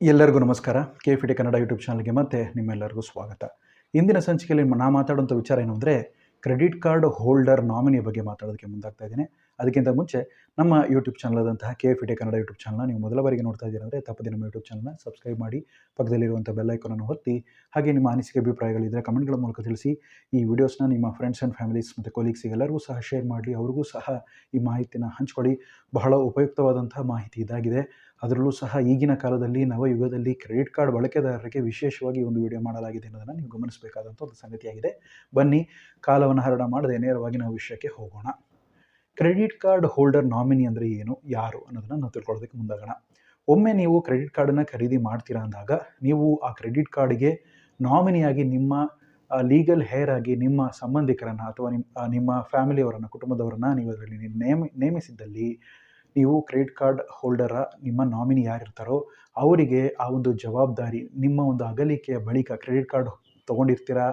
ಎಲ್ಲರಿಗೂ ನಮಸ್ಕಾರ. K ಫಿಟಿ Kannada YouTube ಚಾನಲ್ಗೆ ಮತ್ತೆ ನಿಮ್ಮೆಲ್ಲರಿಗೂ ಸ್ವಾಗತ. ಇಂದಿನ ಸಂಚಿಕೆಯಲ್ಲಿ ನಾ ಮಾತಾಡುವಂಥ ವಿಚಾರ ಏನು ಅಂದರೆ ಕ್ರೆಡಿಟ್ ಕಾರ್ಡ್ ಹೋಲ್ಡರ್ ನಾಮಿನಿ ಬಗ್ಗೆ ಮಾತಾಡೋದಕ್ಕೆ ಮುಂದಾಗ್ತಾ ಇದ್ದೀನಿ. ಅದಕ್ಕಿಂತ ಮುಂಚೆ ನಮ್ಮ ಯೂಟ್ಯೂಬ್ ಚಾನಲ್ ಆದಂತಹ ಕೆ ಡಿ ಕನ್ನಡ ಯೂಟ್ಯೂಬ್ ಚಾನಲ್ನ ನೀವು ಮೊದಲ ಬಾರಿಗೆ ನೋಡ್ತಾ ಇದ್ದೀರಾ ಅಂದರೆ, ತಪ್ಪದೆ ನಮ್ಮ ಯೂಟ್ಯೂಬ್ ಚಾನಲ್ನ ಸಬ್ಸ್ಕ್ರೈಬ್ ಮಾಡಿ ಪಕ್ಕದಲ್ಲಿರುವಂಥ ಬೆಲ್ಲೈಕನನ್ನು ಒತ್ತಿ, ಹಾಗೆ ನಿಮ್ಮ ಅನಿಸಿಕೆ ಅಭಿಪ್ರಾಯಗಳಿದ್ದರೆ ಕಮೆಂಟ್ಗಳ ಮೂಲಕ ತಿಳಿಸಿ. ಈ ವಿಡಿಯೋಸ್ನ ನಿಮ್ಮ ಫ್ರೆಂಡ್ಸ್ ಆ್ಯಂಡ್ ಫ್ಯಾಮಿಲೀಸ್ ಮತ್ತು ಕೊಲೀಗ್ಸಿಗೆ ಎಲ್ಲರಿಗೂ ಸಹ ಶೇರ್ ಮಾಡಿ ಅವ್ರಿಗೂ ಸಹ ಈ ಮಾಹಿತಿನ ಹಂಚ್ಕೊಳ್ಳಿ ಬಹಳ ಉಪಯುಕ್ತವಾದಂತಹ ಮಾಹಿತಿ ಇದಾಗಿದೆ. ಅದರಲ್ಲೂ ಸಹ ಈಗಿನ ಕಾಲದಲ್ಲಿ ನವಯುಗದಲ್ಲಿ ಕ್ರೆಡಿಟ್ ಕಾರ್ಡ್ ಬಳಕೆದಾರರಿಗೆ ವಿಶೇಷವಾಗಿ ಒಂದು ವಿಡಿಯೋ ಮಾಡಲಾಗಿದೆ ಅನ್ನೋದನ್ನು ನೀವು ಗಮನಿಸಬೇಕಾದಂಥ ಒಂದು ಸಂಗತಿಯಾಗಿದೆ. ಬನ್ನಿ, ಕಾಲವನ್ನು ಹರಡ ಮಾಡದೆ ನೇರವಾಗಿ ನಾವು ವಿಷಯಕ್ಕೆ ಹೋಗೋಣ. ಕ್ರೆಡಿಟ್ ಕಾರ್ಡ್ ಹೋಲ್ಡರ್ ನಾಮಿನಿ ಅಂದರೆ ಏನು, ಯಾರು ಅನ್ನೋದನ್ನು ನಾವು ತಿಳ್ಕೊಳ್ಳೋದಕ್ಕೆ ಮುಂದಾಗೋಣ. ಒಮ್ಮೆ ನೀವು ಕ್ರೆಡಿಟ್ ಕಾರ್ಡನ್ನು ಖರೀದಿ ಮಾಡ್ತೀರಾ ಅಂದಾಗ, ನೀವು ಆ ಕ್ರೆಡಿಟ್ ಕಾರ್ಡ್ಗೆ ನಾಮಿನಿಯಾಗಿ ನಿಮ್ಮ ಲೀಗಲ್ ಹೇರ್ ಆಗಿ ನಿಮ್ಮ ಸಂಬಂಧಿಕರನ್ನು ಅಥವಾ ನಿಮ್ಮ ನಿಮ್ಮ ಫ್ಯಾಮಿಲಿಯವರನ್ನು, ಕುಟುಂಬದವರನ್ನು ನೀವು ಅದರಲ್ಲಿ ನೇಮ, ನೇಮಿಸಿದ್ದಲ್ಲಿ ನೀವು ಕ್ರೆಡಿಟ್ ಕಾರ್ಡ್ ಹೋಲ್ಡರ ನಿಮ್ಮ ನಾಮಿನಿ ಯಾರಿರ್ತಾರೋ ಅವರಿಗೆ ಆ ಒಂದು ಜವಾಬ್ದಾರಿ, ನಿಮ್ಮ ಒಂದು ಅಗಲಿಕೆಯ ಬಳಿಕ ಕ್ರೆಡಿಟ್ ಕಾರ್ಡ್ ತೊಗೊಂಡಿರ್ತೀರಾ,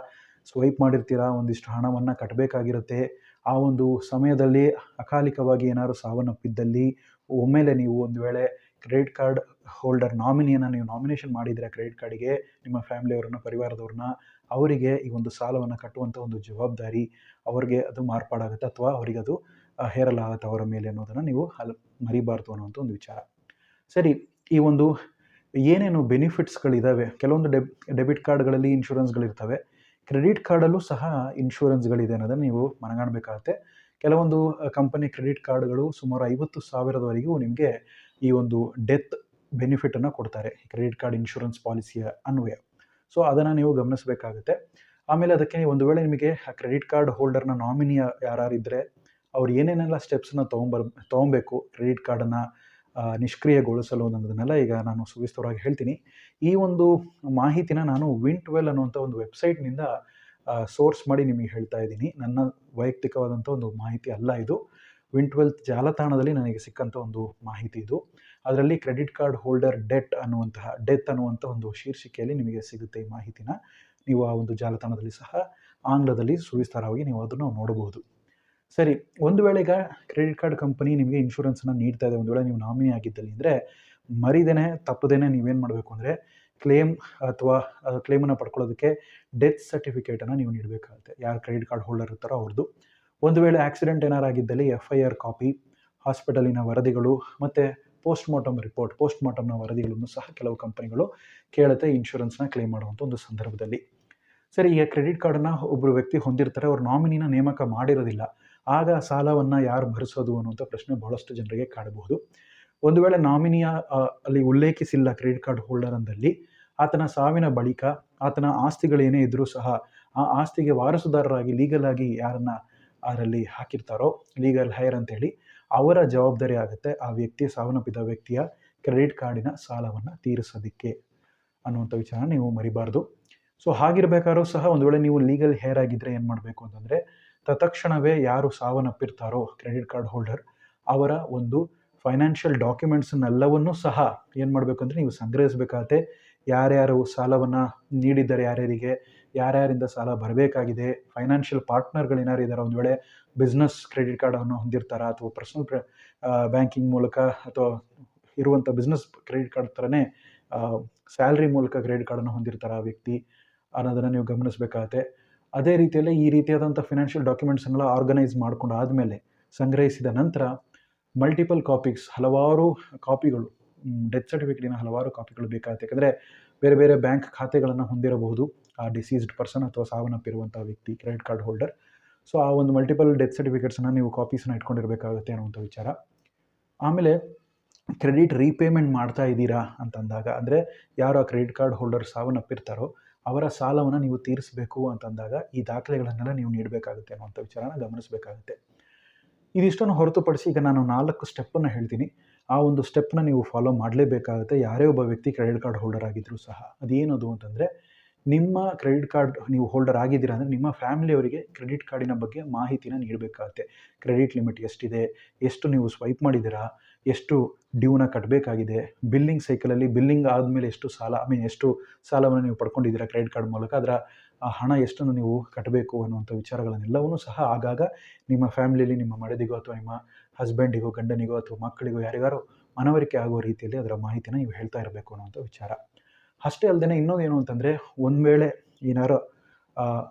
ಸ್ವೈಪ್ ಮಾಡಿರ್ತೀರಾ, ಒಂದಿಷ್ಟು ಹಣವನ್ನು ಕಟ್ಟಬೇಕಾಗಿರುತ್ತೆ ಆ ಒಂದು ಸಮಯದಲ್ಲಿ ಅಕಾಲಿಕವಾಗಿ ಏನಾದರೂ ಸಾವನ್ನಪ್ಪಿದ್ದಲ್ಲಿ ಒಮ್ಮೆಲೆ ನೀವು ಒಂದು ವೇಳೆ ಕ್ರೆಡಿಟ್ ಕಾರ್ಡ್ ಹೋಲ್ಡರ್ ನಾಮಿನಿಯನ್ನು ನೀವು ನಾಮಿನೇಷನ್ ಮಾಡಿದರೆ ಕ್ರೆಡಿಟ್ ಕಾರ್ಡಿಗೆ, ನಿಮ್ಮ ಫ್ಯಾಮಿಲಿಯವರನ್ನ, ಪರಿವಾರದವ್ರನ್ನ, ಅವರಿಗೆ ಈ ಒಂದು ಸಾಲವನ್ನು ಕಟ್ಟುವಂಥ ಒಂದು ಜವಾಬ್ದಾರಿ, ಅವರಿಗೆ ಅದು ಮಾರ್ಪಾಡಾಗುತ್ತೆ ಅಥವಾ ಅವರಿಗೆ ಅದು ಹೇರಲಾಗುತ್ತೆ ಅವರ ಮೇಲೆ ಅನ್ನೋದನ್ನು ನೀವು ಅಲ್ಲಿ ಮರಿಬಾರ್ದು ಅನ್ನೋಂಥ ಒಂದು ವಿಚಾರ. ಸರಿ, ಈ ಒಂದು ಏನೇನು ಬೆನಿಫಿಟ್ಸ್ಗಳಿದ್ದಾವೆ ಕೆಲವೊಂದು ಡೆಬ್, ಡೆಬಿಟ್ ಕಾರ್ಡ್ಗಳಲ್ಲಿ ಇನ್ಶೂರೆನ್ಸ್ಗಳಿರ್ತವೆ, ಕ್ರೆಡಿಟ್ ಕಾರ್ಡಲ್ಲೂ ಸಹ ಇನ್ಶೂರೆನ್ಸ್ಗಳಿದೆ ಅನ್ನೋದನ್ನು ನೀವು ಮನಗಾಣಬೇಕಾಗುತ್ತೆ. ಕೆಲವೊಂದು ಕಂಪನಿ ಕ್ರೆಡಿಟ್ ಕಾರ್ಡ್ಗಳು ಸುಮಾರು ಐವತ್ತು ಸಾವಿರದವರೆಗೂ ನಿಮಗೆ ಈ ಒಂದು ಡೆತ್ ಬೆನಿಫಿಟನ್ನು ಕೊಡ್ತಾರೆ, ಕ್ರೆಡಿಟ್ ಕಾರ್ಡ್ ಇನ್ಶೂರೆನ್ಸ್ ಪಾಲಿಸಿಯ ಅನ್ವಯ. ಸೊ, ಅದನ್ನು ನೀವು ಗಮನಿಸಬೇಕಾಗುತ್ತೆ. ಆಮೇಲೆ ಅದಕ್ಕೆ ಒಂದು ವೇಳೆ ನಿಮಗೆ ಕ್ರೆಡಿಟ್ ಕಾರ್ಡ್ ಹೋಲ್ಡರ್ನ ನಾಮಿನಿಯ ಯಾರಿದ್ದರೆ ಅವ್ರು ಏನೇನೆಲ್ಲ ಸ್ಟೆಪ್ಸನ್ನ ತೊಗೊಂಬರ್, ತೊಗೊಬೇಕು ಕ್ರೆಡಿಟ್ ಕಾರ್ಡನ್ನು ನಿಷ್ಕ್ರಿಯಗೊಳಿಸಲು ಅನ್ನೋದನ್ನೆಲ್ಲ ಈಗ ನಾನು ಸುವಿಸ್ತವರಾಗಿ ಹೇಳ್ತೀನಿ. ಈ ಒಂದು ಮಾಹಿತಿನ ನಾನು ವಿನ್ ಟ್ವೆಲ್ ಅನ್ನುವಂಥ ಒಂದು ವೆಬ್ಸೈಟ್ನಿಂದ ಸೋರ್ಸ್ ಮಾಡಿ ನಿಮಗೆ ಹೇಳ್ತಾ ಇದ್ದೀನಿ. ನನ್ನ ವೈಯಕ್ತಿಕವಾದಂಥ ಒಂದು ಮಾಹಿತಿ ಅಲ್ಲ ಇದು. ವಿನ್ ಟ್ವೆಲ್ತ್ ಜಾಲತಾಣದಲ್ಲಿ ನನಗೆ ಸಿಕ್ಕಂಥ ಒಂದು ಮಾಹಿತಿ ಇದು. ಅದರಲ್ಲಿ ಕ್ರೆಡಿಟ್ ಕಾರ್ಡ್ ಹೋಲ್ಡರ್ ಡೆಟ್ ಅನ್ನುವಂತಹ ಡೆತ್ ಅನ್ನುವಂಥ ಒಂದು ಶೀರ್ಷಿಕೆಯಲ್ಲಿ ನಿಮಗೆ ಸಿಗುತ್ತೆ ಈ ಮಾಹಿತಿನ. ನೀವು ಆ ಒಂದು ಜಾಲತಾಣದಲ್ಲಿ ಸಹ ಆಂಗ್ಲದಲ್ಲಿ ಸುವಿಸ್ತಾರವಾಗಿ ನೀವು ಅದನ್ನು ನೋಡಬಹುದು. ಸರಿ, ಒಂದು ವೇಳೆ ಈಗ ಕ್ರೆಡಿಟ್ ಕಾರ್ಡ್ ಕಂಪನಿ ನಿಮಗೆ ಇನ್ಶೂರೆನ್ಸನ್ನು ನೀಡ್ತಾ ಇದೆ, ಒಂದು ವೇಳೆ ನೀವು ನಾಮಿನಿ ಆಗಿದ್ದಲ್ಲಿ ಅಂದರೆ, ಮರಿದೇನೆ, ತಪ್ಪದೇನೆ ನೀವೇನು ಮಾಡಬೇಕು ಅಂದರೆ ಕ್ಲೇಮ್ ಅಥವಾ ಕ್ಲೇಮನ್ನು ಪಡ್ಕೊಳ್ಳೋದಕ್ಕೆ ಡೆತ್ ಸರ್ಟಿಫಿಕೇಟನ್ನು ನೀವು ನೀಡಬೇಕಾಗುತ್ತೆ. ಯಾರು ಕ್ರೆಡಿಟ್ ಕಾರ್ಡ್ ಹೋಲ್ಡರ್ ಇರ್ತಾರೋ ಅವ್ರದ್ದು ಒಂದು ವೇಳೆ ಆಕ್ಸಿಡೆಂಟ್ ಏನಾರು ಆಗಿದ್ದಲ್ಲಿ ಎಫ್ ಐ ಆರ್ ಕಾಪಿ ಹಾಸ್ಪಿಟಲಿನ ವರದಿಗಳು ಮತ್ತು ಪೋಸ್ಟ್ ಮಾರ್ಟಮ್ ರಿಪೋರ್ಟ್ ಪೋಸ್ಟ್ ಮಾರ್ಟಮ್ನ ವರದಿಗಳನ್ನು ಸಹ ಕೆಲವು ಕಂಪನಿಗಳು ಕೇಳುತ್ತೆ ಇನ್ಶೂರೆನ್ಸ್ನ ಕ್ಲೇಮ್ ಮಾಡುವಂಥ ಒಂದು ಸಂದರ್ಭದಲ್ಲಿ. ಸರಿ, ಈಗ ಕ್ರೆಡಿಟ್ ಕಾರ್ಡನ್ನು ಒಬ್ಬರು ವ್ಯಕ್ತಿ ಹೊಂದಿರ್ತಾರೆ, ಅವ್ರ ನಾಮಿನಿನ ನೇಮಕ ಮಾಡಿರೋದಿಲ್ಲ. ಆಗ ಸಾಲವನ್ನು ಯಾರು ಭರಿಸೋದು ಅನ್ನುವಂಥ ಪ್ರಶ್ನೆ ಬಹಳಷ್ಟು ಜನರಿಗೆ ಕಾಡಬಹುದು. ಒಂದು ವೇಳೆ ನಾಮಿನಿಯ ಅಲ್ಲಿ ಉಲ್ಲೇಖಿಸಿಲ್ಲ ಕ್ರೆಡಿಟ್ ಕಾರ್ಡ್ ಹೋಲ್ಡರ್ ಅಂದಲ್ಲಿ, ಆತನ ಸಾವಿನ ಬಳಿಕ ಆತನ ಆಸ್ತಿಗಳೇನೇ ಇದ್ದರೂ ಸಹ, ಆ ಆಸ್ತಿಗೆ ವಾರಸುದಾರರಾಗಿ ಲೀಗಲ್ ಆಗಿ ಯಾರನ್ನ ಅದರಲ್ಲಿ ಹಾಕಿರ್ತಾರೋ ಲೀಗಲ್ ಹೈರ್ ಅಂತೇಳಿ, ಅವರ ಜವಾಬ್ದಾರಿ ಆಗುತ್ತೆ, ಆ ವ್ಯಕ್ತಿ, ಸಾವನ್ನಪ್ಪಿದ ವ್ಯಕ್ತಿಯ ಕ್ರೆಡಿಟ್ ಕಾರ್ಡಿನ ಸಾಲವನ್ನು ತೀರಿಸೋದಕ್ಕೆ ಅನ್ನುವಂಥ ವಿಚಾರ ನೀವು ಮರಿಬಾರ್ದು. ಸೊ ಹಾಗಿರ್ಬೇಕಾದ್ರೂ ಸಹ ಒಂದು ವೇಳೆ ನೀವು ಲೀಗಲ್ ಹೇರ್ ಆಗಿದ್ದರೆ ಏನು ಮಾಡಬೇಕು ಅಂತಂದರೆ, ತತ್ಕ್ಷಣವೇ ಯಾರು ಸಾವನ್ನಪ್ಪಿರ್ತಾರೋ ಕ್ರೆಡಿಟ್ ಕಾರ್ಡ್ ಹೋಲ್ಡರ್ ಅವರ ಒಂದು ಫೈನಾನ್ಷಿಯಲ್ ಡಾಕ್ಯುಮೆಂಟ್ಸನ್ನೆಲ್ಲವನ್ನೂ ಸಹ ಏನು ಮಾಡಬೇಕು ಅಂದರೆ ನೀವು ಸಂಗ್ರಹಿಸಬೇಕಾಗತ್ತೆ. ಯಾರ್ಯಾರು ಸಾಲವನ್ನು ನೀಡಿದ್ದಾರೆ ಯಾರ್ಯಾರಿಗೆ, ಯಾರ್ಯಾರಿಂದ ಸಾಲ ಬರಬೇಕಾಗಿದೆ ಫೈನಾನ್ಷಿಯಲ್ ಪಾರ್ಟ್ನರ್ಗಳು ಏನಾರು ಇದ್ದಾರೆ ಒಂದು ವೇಳೆ ಬಿಸ್ನೆಸ್ ಕ್ರೆಡಿಟ್ ಕಾರ್ಡನ್ನು ಹೊಂದಿರ್ತಾರ ಅಥವಾ ಪರ್ಸನಲ್ ಬ್ಯಾಂಕಿಂಗ್ ಮೂಲಕ ಅಥವಾ ಇರುವಂಥ ಬಿಸ್ನೆಸ್ ಕ್ರೆಡಿಟ್ ಕಾರ್ಡ್ ಥರನೇ ಸ್ಯಾಲ್ರಿ ಮೂಲಕ ಕ್ರೆಡಿಟ್ ಕಾರ್ಡನ್ನು ಹೊಂದಿರ್ತಾರೆ ಆ ವ್ಯಕ್ತಿ. ಅನ್ನೋದನ್ನು ನೀವು ಗಮನಿಸಬೇಕಾಗತ್ತೆ. ಅದೇ ರೀತಿಯಲ್ಲಿ ಈ ರೀತಿಯಾದಂಥ ಫಿನಾನ್ಷಿಯಲ್ ಡಾಕ್ಯುಮೆಂಟ್ಸನ್ನೆಲ್ಲ ಆರ್ಗನೈಸ್ ಮಾಡ್ಕೊಂಡು ಆದಮೇಲೆ ಸಂಗ್ರಹಿಸಿದ ನಂತರ ಮಲ್ಟಿಪಲ್ ಕಾಪೀಸ್ ಹಲವಾರು ಕಾಪಿಗಳು ಡೆತ್ ಸರ್ಟಿಫಿಕೇಟಿನ ಹಲವಾರು ಕಾಪಿಗಳು ಬೇಕಾಗುತ್ತೆ. ಯಾಕಂದರೆ ಬೇರೆ ಬೇರೆ ಬ್ಯಾಂಕ್ ಖಾತೆಗಳನ್ನು ಹೊಂದಿರಬಹುದು. ಆ ಡಿಸೀಸ್ಡ್ ಪರ್ಸನ್ ಅಥವಾ ಸಾವನ್ನಪ್ಪಿರುವಂಥ ವ್ಯಕ್ತಿ ಕ್ರೆಡಿಟ್ ಕಾರ್ಡ್ ಹೋಲ್ಡರ್ ಸೊ ಆ ಒಂದು ಮಲ್ಟಿಪಲ್ ಡೆತ್ ಸರ್ಟಿಫಿಕೇಟ್ಸನ್ನು ನೀವು ಕಾಪೀಸನ್ನ ಇಟ್ಕೊಂಡಿರಬೇಕಾಗುತ್ತೆ ಅನ್ನುವಂಥ ವಿಚಾರ. ಆಮೇಲೆ ಕ್ರೆಡಿಟ್ ರೀಪೇಮೆಂಟ್ ಮಾಡ್ತಾ ಇದ್ದೀರಾ ಅಂತಂದಾಗ, ಅಂದರೆ ಯಾರು ಆ ಕ್ರೆಡಿಟ್ ಕಾರ್ಡ್ ಹೋಲ್ಡರ್ ಸಾವನ್ನಪ್ಪಿರ್ತಾರೋ ಅವರ ಸಾಲವನ್ನು ನೀವು ತೀರಿಸಬೇಕು ಅಂತಂದಾಗ ಈ ದಾಖಲೆಗಳನ್ನೆಲ್ಲ ನೀವು ನೀಡಬೇಕಾಗುತ್ತೆ ಅನ್ನುವಂಥ ವಿಚಾರನ ಗಮನಿಸಬೇಕಾಗುತ್ತೆ. ಇದಿಷ್ಟನ್ನು ಹೊರತುಪಡಿಸಿ ಈಗ ನಾನು ನಾಲ್ಕು ಸ್ಟೆಪ್ಪನ್ನು ಹೇಳ್ತೀನಿ. ಆ ಒಂದು ಸ್ಟೆಪ್ನ ನೀವು ಫಾಲೋ ಮಾಡಲೇಬೇಕಾಗುತ್ತೆ. ಯಾರೇ ಒಬ್ಬ ವ್ಯಕ್ತಿ ಕ್ರೆಡಿಟ್ ಕಾರ್ಡ್ ಹೋಲ್ಡರ್ ಆಗಿದ್ದರೂ ಸಹ. ಅದೇನದು ಅಂತಂದರೆ ನಿಮ್ಮ ಕ್ರೆಡಿಟ್ ಕಾರ್ಡ್ ನೀವು ಹೋಲ್ಡರ್ ಆಗಿದ್ದೀರಾ ಅಂದರೆ ನಿಮ್ಮ ಫ್ಯಾಮಿಲಿಯವರಿಗೆ ಕ್ರೆಡಿಟ್ ಕಾರ್ಡಿನ ಬಗ್ಗೆ ಮಾಹಿತಿನ ನೀಡಬೇಕಾಗುತ್ತೆ. ಕ್ರೆಡಿಟ್ ಲಿಮಿಟ್ ಎಷ್ಟಿದೆ? ಎಷ್ಟು ನೀವು ಸ್ವೈಪ್ ಮಾಡಿದ್ದೀರಾ? ಎಷ್ಟು ಡ್ಯೂನ ಕಟ್ಟಬೇಕಾಗಿದೆ ಬಿಲ್ಲಿಂಗ್ ಸೈಕಲಲ್ಲಿ ಬಿಲ್ಲಿಂಗ್ ಆದಮೇಲೆ ಎಷ್ಟು ಸಾಲ ಐ ಮೀನ್ ಎಷ್ಟು ಸಾಲವನ್ನು ನೀವು ಪಡ್ಕೊಂಡಿದ್ದೀರಾ ಕ್ರೆಡಿಟ್ ಕಾರ್ಡ್ ಮೂಲಕ? ಅದರ ಹಣ ಎಷ್ಟನ್ನು ನೀವು ಕಟ್ಟಬೇಕು ಅನ್ನುವಂಥ ವಿಚಾರಗಳನ್ನೆಲ್ಲವನ್ನೂ ಸಹ ಆಗಾಗ ನಿಮ್ಮ ಫ್ಯಾಮಿಲಿಯಲ್ಲಿ ನಿಮ್ಮ ಮಡದಿಗೋ ಅಥವಾ ನಿಮ್ಮ ಹಸ್ಬೆಂಡಿಗೋ, ಗಂಡನಿಗೋ ಅಥವಾ ಮಕ್ಕಳಿಗೋ ಯಾರಿಗಾರು ಮನವರಿಕೆ ಆಗುವ ರೀತಿಯಲ್ಲಿ ಅದರ ಮಾಹಿತಿನ ನೀವು ಹೇಳ್ತಾ ಇರಬೇಕು ಅನ್ನುವಂಥ ವಿಚಾರ. ಅಷ್ಟೇ ಅಲ್ಲದೆ ಇನ್ನೊಂದು ಏನು ಅಂತಂದರೆ, ಒಂದು ವೇಳೆ ಏನಾರು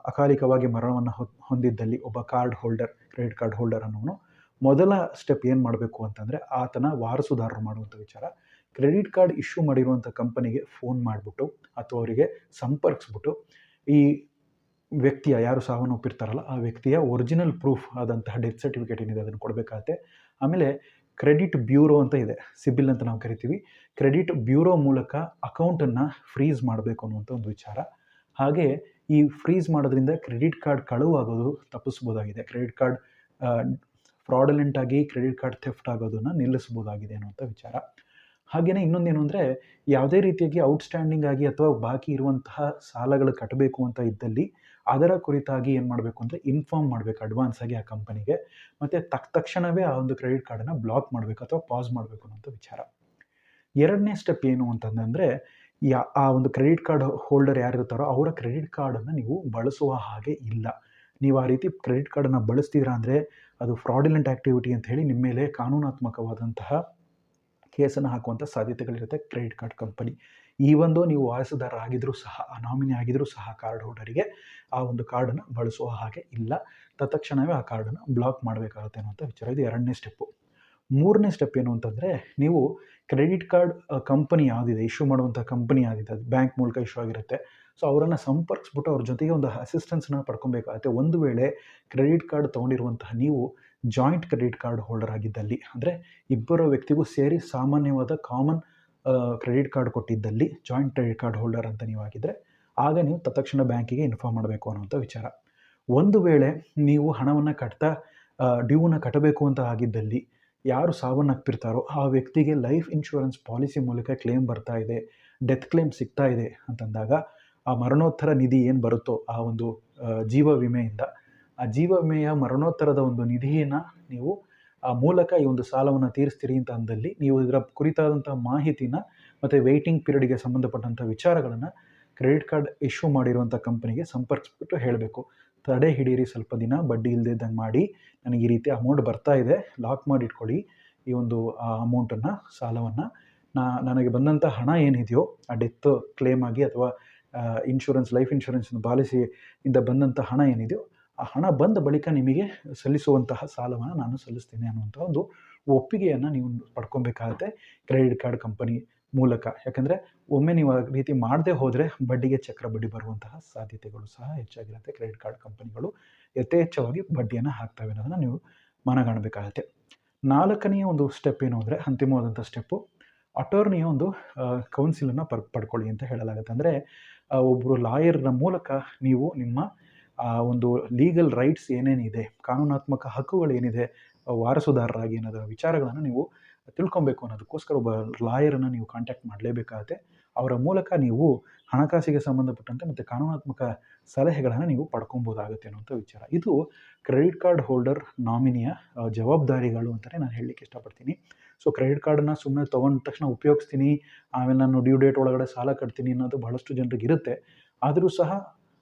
ಅಕಾಲಿಕವಾಗಿ ಮರಣವನ್ನು ಹೊಂದಿದ್ದಲ್ಲಿ ಒಬ್ಬ card holder, credit card holder ಅನ್ನೋನು ಮೊದಲ ಸ್ಟೆಪ್ ಏನು ಮಾಡಬೇಕು ಅಂತಂದರೆ, ಆತನ ವಾರಸುದಾರರು ಮಾಡುವಂಥ ವಿಚಾರ. ಕ್ರೆಡಿಟ್ ಕಾರ್ಡ್ ಇಶ್ಯೂ ಮಾಡಿರುವಂಥ ಕಂಪನಿಗೆ ಫೋನ್ ಮಾಡಿಬಿಟ್ಟು ಅಥವಾ ಅವರಿಗೆ ಸಂಪರ್ಕಿಸ್ಬಿಟ್ಟು, ಈ ವ್ಯಕ್ತಿಯ, ಯಾರು ಸಾವನ್ನಪ್ಪಿರ್ತಾರಲ್ಲ ಆ ವ್ಯಕ್ತಿಯ ಒರಿಜಿನಲ್ ಪ್ರೂಫ್ ಆದಂತಹ ಡೆತ್ ಸರ್ಟಿಫಿಕೇಟ್ ಏನಿದೆ ಅದನ್ನು ಕೊಡಬೇಕಾಗತ್ತೆ. ಆಮೇಲೆ ಕ್ರೆಡಿಟ್ ಬ್ಯೂರೋ ಅಂತ ಇದೆ, ಸಿಬಿಲ್ ಅಂತ ನಾವು ಕರಿತೀವಿ. ಕ್ರೆಡಿಟ್ ಬ್ಯೂರೋ ಮೂಲಕ ಅಕೌಂಟನ್ನು ಫ್ರೀಸ್ ಮಾಡಬೇಕು ಅನ್ನುವಂಥ ಒಂದು ವಿಚಾರ. ಹಾಗೆ ಈ ಫ್ರೀಸ್ ಮಾಡೋದ್ರಿಂದ ಕ್ರೆಡಿಟ್ ಕಾರ್ಡ್ ಕಳುವಾಗೋದು ತಪ್ಪಿಸ್ಬೋದಾಗಿದೆ. ಕ್ರೆಡಿಟ್ ಕಾರ್ಡ್ ಫ್ರಾಡಲೆಂಟ್ ಆಗಿ ಕ್ರೆಡಿಟ್ ಕಾರ್ಡ್ ಥೆಫ್ಟ್ ಆಗೋದನ್ನು ನಿಲ್ಲಿಸ್ಬೋದಾಗಿದೆ ಅನ್ನುವಂಥ ವಿಚಾರ. ಹಾಗೆಯೇ ಇನ್ನೊಂದೇನು ಅಂದರೆ, ಯಾವುದೇ ರೀತಿಯಾಗಿ ಔಟ್ಸ್ಟ್ಯಾಂಡಿಂಗ್ ಆಗಿ ಅಥವಾ ಬಾಕಿ ಇರುವಂತಹ ಸಾಲಗಳು ಕಟ್ಟಬೇಕು ಅಂತ ಇದ್ದಲ್ಲಿ ಅದರ ಕುರಿತಾಗಿ ಏನು ಮಾಡಬೇಕು ಅಂದರೆ ಇನ್ಫಾರ್ಮ್ ಮಾಡಬೇಕು ಅಡ್ವಾನ್ಸ್ ಆಗಿ ಆ ಕಂಪನಿಗೆ ಮತ್ತು ತಕ್ಕ ತಕ್ಷಣವೇ ಆ ಒಂದು ಕ್ರೆಡಿಟ್ ಕಾರ್ಡನ್ನು ಬ್ಲಾಕ್ ಮಾಡಬೇಕು ಅಥವಾ ಪಾಸ್ ಮಾಡಬೇಕು ಅನ್ನೋಂಥ ವಿಚಾರ. ಎರಡನೇ ಸ್ಟೆಪ್ ಏನು ಅಂತಂದರೆ ಯಾ ಆ ಒಂದು ಕ್ರೆಡಿಟ್ ಕಾರ್ಡ್ ಹೋಲ್ಡರ್ ಯಾರಿರ್ತಾರೋ ಅವರ ಕ್ರೆಡಿಟ್ ಕಾರ್ಡನ್ನು ನೀವು ಬಳಸುವ ಹಾಗೆ ಇಲ್ಲ. ನೀವು ಆ ರೀತಿ ಕ್ರೆಡಿಟ್ ಕಾರ್ಡನ್ನು ಬಳಸ್ತೀರಾ ಅಂದರೆ ಅದು ಫ್ರಾಡಿಲೆಂಟ್ ಆ್ಯಕ್ಟಿವಿಟಿ ಅಂತ ಹೇಳಿ ನಿಮ್ಮ ಮೇಲೆ ಕಾನೂನಾತ್ಮಕವಾದಂತಹ ಕೇಸನ್ನು ಹಾಕುವಂಥ ಸಾಧ್ಯತೆಗಳಿರುತ್ತೆ ಕ್ರೆಡಿಟ್ ಕಾರ್ಡ್ ಕಂಪನಿ ಈ ಒಂದು ನೀವು ವಾರಸುದಾರ ಆಗಿದ್ರು ಸಹ ನಾಮಿನಿ ಆಗಿದ್ದರೂ ಸಹ ಕಾರ್ಡ್ ಹೋಲ್ಡರಿಗೆ ಆ ಒಂದು ಕಾರ್ಡನ್ನು ಬಳಸುವ ಹಾಗೆ ಇಲ್ಲ. ತತ್ಕ್ಷಣವೇ ಆ ಕಾರ್ಡನ್ನು ಬ್ಲಾಕ್ ಮಾಡಬೇಕಾಗುತ್ತೆ ಅನ್ನುವಂಥ ವಿಚಾರ. ಇದು ಎರಡನೇ ಸ್ಟೆಪ್ಪು ಮೂರನೇ ಸ್ಟೆಪ್ ಏನು ಅಂತಂದರೆ, ನೀವು ಕ್ರೆಡಿಟ್ ಕಾರ್ಡ್ ಕಂಪನಿ ಯಾವುದಿದೆ ಇಶ್ಯೂ ಮಾಡುವಂಥ ಕಂಪನಿ ಯಾವುದಿದೆ, ಅದು ಬ್ಯಾಂಕ್ ಮೂಲಕ ಇಶ್ಯೂ ಆಗಿರುತ್ತೆ. ಸೊ ಅವರನ್ನು ಸಂಪರ್ಕಿಸ್ಬಿಟ್ಟು ಅವ್ರ ಜೊತೆಗೆ ಒಂದು ಅಸಿಸ್ಟೆನ್ಸ್ನ ಪಡ್ಕೊಬೇಕಾಗುತ್ತೆ. ಒಂದು ವೇಳೆ ಕ್ರೆಡಿಟ್ ಕಾರ್ಡ್ ತೊಗೊಂಡಿರುವಂತಹ ನೀವು ಜಾಯಿಂಟ್ ಕ್ರೆಡಿಟ್ ಕಾರ್ಡ್ ಹೋಲ್ಡರ್ ಆಗಿದ್ದಲ್ಲಿ, ಅಂದರೆ ಇಬ್ಬರು ವ್ಯಕ್ತಿಗೂ ಸೇರಿ ಸಾಮಾನ್ಯವಾದ ಕಾಮನ್ ಕ್ರೆಡಿಟ್ ಕಾರ್ಡ್ ಕೊಟ್ಟಿದ್ದಲ್ಲಿ ಜಾಯಿಂಟ್ ಕ್ರೆಡಿಟ್ ಕಾರ್ಡ್ ಹೋಲ್ಡರ್ ಅಂತ ನೀವು ಆಗಿದ್ದರೆ ಆಗ ನೀವು ತತ್ಕ್ಷಣ ಬ್ಯಾಂಕಿಗೆ ಇನ್ಫಾರ್ಮ್ ಮಾಡಬೇಕು ಅನ್ನೋಂಥ ವಿಚಾರ. ಒಂದು ವೇಳೆ ನೀವು ಹಣವನ್ನು ಕಟ್ತಾ ಡ್ಯೂನ ಕಟ್ಟಬೇಕು ಅಂತ ಆಗಿದ್ದಲ್ಲಿ ಯಾರು ಸಾವನ್ನಪ್ಪಿರ್ತಾರೋ ಆ ವ್ಯಕ್ತಿಗೆ ಲೈಫ್ ಇನ್ಶೂರೆನ್ಸ್ ಪಾಲಿಸಿ ಮೂಲಕ ಕ್ಲೇಮ್ ಬರ್ತಾ ಇದೆ, ಡೆತ್ ಕ್ಲೇಮ್ ಸಿಗ್ತಾ ಇದೆ ಅಂತಂದಾಗ ಆ ಮರಣೋತ್ತರ ನಿಧಿ ಏನು ಬರುತ್ತೋ ಆ ಒಂದು ಜೀವ ವಿಮೆಯಿಂದ ಆ ಜೀವ ವಿಮೆಯ ಮರಣೋತ್ತರದ ಒಂದು ನಿಧಿಯನ್ನು ನೀವು ಮೂಲಕ ಈ ಒಂದು ಸಾಲವನ್ನು ತೀರಿಸ್ತೀರಿ ಅಂತ ಅಂದಲ್ಲಿ ನೀವು ಇದರ ಕುರಿತಾದಂಥ ಮಾಹಿತಿನ ಮತ್ತು ವೆಯ್ಟಿಂಗ್ ಪೀರಿಯಡ್ಗೆ ಸಂಬಂಧಪಟ್ಟಂಥ ವಿಚಾರಗಳನ್ನು ಕ್ರೆಡಿಟ್ ಕಾರ್ಡ್ ಇಶ್ಯೂ ಮಾಡಿರುವಂಥ ಕಂಪನಿಗೆ ಸಂಪರ್ಕಿಸ್ಬಿಟ್ಟು ಹೇಳಬೇಕು. ತಡೆ ಹಿಡೀರಿ ಸ್ವಲ್ಪ ದಿನ, ಬಡ್ಡಿ ಇಲ್ದಿದ್ದಂಗೆ ಮಾಡಿ. ನನಗೆ ಈ ರೀತಿ ಅಮೌಂಟ್ ಬರ್ತಾ ಇದೆ ಲಾಕ್ ಮಾಡಿ ಇಟ್ಕೊಳ್ಳಿ ಈ ಒಂದು ಅಮೌಂಟನ್ನು ಸಾಲವನ್ನು ನಾ, ನನಗೆ ಬಂದಂಥ ಹಣ ಏನಿದೆಯೋ, ಆ ಡೆತ್ ಕ್ಲೇಮ್ ಆಗಿ ಅಥವಾ ಇನ್ಶೂರೆನ್ಸ್ ಲೈಫ್ ಇನ್ಶೂರೆನ್ಸ್ ಪಾಲಿಸಿಯಿಂದ ಬಂದಂಥ ಹಣ ಏನಿದೆಯೋ ಆ ಹಣ ಬಂದ ಬಳಿಕ ನಿಮಗೆ ಸಲ್ಲಿಸುವಂತಹ ಸಾಲವನ್ನು ನಾನು ಸಲ್ಲಿಸ್ತೇನೆ ಅನ್ನುವಂಥ ಒಂದು ಒಪ್ಪಿಗೆಯನ್ನು ನೀವು ಪಡ್ಕೊಬೇಕಾಗತ್ತೆ. ಕ್ರೆಡಿಟ್ ಕಾರ್ಡ್ ಕಂಪನಿ ಮೂಲಕ. ಯಾಕಂದರೆ ಒಮ್ಮೆ ನೀವು ಆ ರೀತಿ ಮಾಡದೆ ಹೋದರೆ ಬಡ್ಡಿಗೆ ಚಕ್ರ ಬಡ್ಡಿ ಬರುವಂತಹ ಸಾಧ್ಯತೆಗಳು ಸಹ ಹೆಚ್ಚಾಗಿರುತ್ತೆ. ಕ್ರೆಡಿಟ್ ಕಾರ್ಡ್ ಕಂಪನಿಗಳು ಯಥೇಚ್ಛವಾಗಿ ಬಡ್ಡಿಯನ್ನು ಹಾಕ್ತವೆ ಅನ್ನೋದನ್ನು ನೀವು ಮನಗಾಣಬೇಕಾಗತ್ತೆ. ನಾಲ್ಕನೆಯ ಒಂದು ಸ್ಟೆಪ್ ಏನು ಅಂದರೆ ಅಂತಿಮವಾದಂಥ ಸ್ಟೆಪ್ಪು ಅಟೋರ್ನಿಯ ಒಂದು ಕೌನ್ಸಿಲನ್ನು ಪಡ್, ಪಡ್ಕೊಳ್ಳಿ ಅಂತ ಹೇಳಲಾಗುತ್ತೆ. ಅಂದರೆ ಒಬ್ಬರು ಲಾಯರ್ನ ಮೂಲಕ ನೀವು ನಿಮ್ಮ ಒಂದು ಲೀಗಲ್ ರೈಟ್ಸ್ ಏನೇನಿದೆ, ಕಾನೂನಾತ್ಮಕ ಹಕ್ಕುಗಳೇನಿದೆ ಏನಿದೆ ವಾರಸುದಾರರಾಗಿ ಅನ್ನೋದರ ವಿಚಾರಗಳನ್ನು ನೀವು ತಿಳ್ಕೊಬೇಕು ಅನ್ನೋದಕ್ಕೋಸ್ಕರ ಒಬ್ಬ ಲಾಯರನ್ನು ನೀವು ಕಾಂಟ್ಯಾಕ್ಟ್ ಮಾಡಲೇಬೇಕಾಗತ್ತೆ. ಅವರ ಮೂಲಕ ನೀವು ಹಣಕಾಸಿಗೆ ಸಂಬಂಧಪಟ್ಟಂತೆ ಮತ್ತು ಕಾನೂನಾತ್ಮಕ ಸಲಹೆಗಳನ್ನು ನೀವು ಪಡ್ಕೊಬೋದಾಗುತ್ತೆ ಅನ್ನುವಂಥ ವಿಚಾರ. ಇದು ಕ್ರೆಡಿಟ್ ಕಾರ್ಡ್ ಹೋಲ್ಡರ್ ನಾಮಿನಿಯ ಜವಾಬ್ದಾರಿಗಳು ಅಂತಲೇ ನಾನು ಹೇಳಲಿಕ್ಕೆ ಇಷ್ಟಪಡ್ತೀನಿ. ಸೊ ಕ್ರೆಡಿಟ್ ಕಾರ್ಡನ್ನು ಸುಮ್ಮನೆ ತೊಗೊಂಡ ತಕ್ಷಣ ಉಪಯೋಗಿಸ್ತೀನಿ, ಆಮೇಲೆ ನಾನು ಡ್ಯೂ ಡೇಟ್ ಒಳಗಡೆ ಸಾಲ ಕಟ್ತೀನಿ ಅನ್ನೋದು ಬಹಳಷ್ಟು ಜನರಿಗೆ ಇರುತ್ತೆ. ಆದರೂ ಸಹ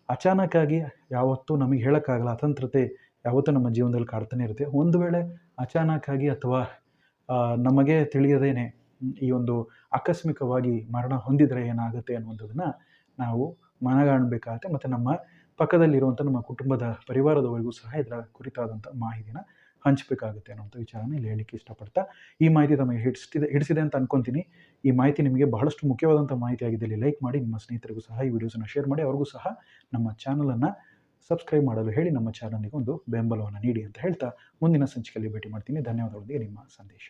ಅಚಾನಕ್ಕಾಗಿ ಯಾವತ್ತೂ ನಮಗೆ ಹೇಳೋಕ್ಕಾಗಲ್ಲ, ಅತಂತ್ರತೆ ಯಾವತ್ತೂ ನಮ್ಮ ಜೀವನದಲ್ಲಿ ಕಾಡ್ತಾನೆ ಇರುತ್ತೆ. ಒಂದು ವೇಳೆ ಅಚಾನಕ್ಕಾಗಿ ಅಥವಾ ನಮಗೆ ತಿಳಿಯದೇನೆ ಈ ಒಂದು ಆಕಸ್ಮಿಕವಾಗಿ ಮರಣ ಹೊಂದಿದರೆ ಏನಾಗುತ್ತೆ ಅನ್ನುವಂಥದ್ದನ್ನು ನಾವು ಮನಗಾಣಬೇಕಾಗತ್ತೆ. ಮತ್ತು ನಮ್ಮ ಪಕ್ಕದಲ್ಲಿರುವಂಥ ನಮ್ಮ ಕುಟುಂಬದ ಪರಿವಾರದವರಿಗೂ ಸಹ ಇದರ ಕುರಿತಾದಂಥ ಮಾಹಿತಿನ ಹಂಚಬೇಕಾಗುತ್ತೆ ಅನ್ನೋಂಥ ವಿಚಾರನ ಇಲ್ಲಿ ಹೇಳಲಿಕ್ಕೆ ಇಷ್ಟಪಡ್ತಾ ಈ ಮಾಹಿತಿ ತಮಗೆ ಹಿಡಿಸ್ತಿದೆ, ಹಿಡಿಸಿದೆ ಅಂತ ಅನ್ಕೊತೀನಿ. ಈ ಮಾಹಿತಿ ನಿಮಗೆ ಬಹಳಷ್ಟು ಮುಖ್ಯವಾದಂಥ ಮಾಹಿತಿ ಆಗಿದೆ ಇಲ್ಲಿ ಲೈಕ್ ಮಾಡಿ, ನಿಮ್ಮ ಸ್ನೇಹಿತರಿಗೂ ಸಹ ಈ ವಿಡಿಯೋಸನ್ನು ಶೇರ್ ಮಾಡಿ, ಅವ್ರಿಗೂ ಸಹ ನಮ್ಮ ಚಾನಲನ್ನು ಸಬ್ಸ್ಕ್ರೈಬ್ ಮಾಡಲು ಹೇಳಿ ನಮ್ಮ ಚಾನಲ್ಗೆ ಒಂದು ಬೆಂಬಲವನ್ನು ನೀಡಿ ಅಂತ ಹೇಳ್ತಾ ಮುಂದಿನ ಸಂಚಿಕೆಯಲ್ಲಿ ಭೇಟಿ ಮಾಡ್ತೀನಿ. ಧನ್ಯವಾದಗಳೊಂದಿಗೆ ನಿಮ್ಮ ಸಂದೇಶ.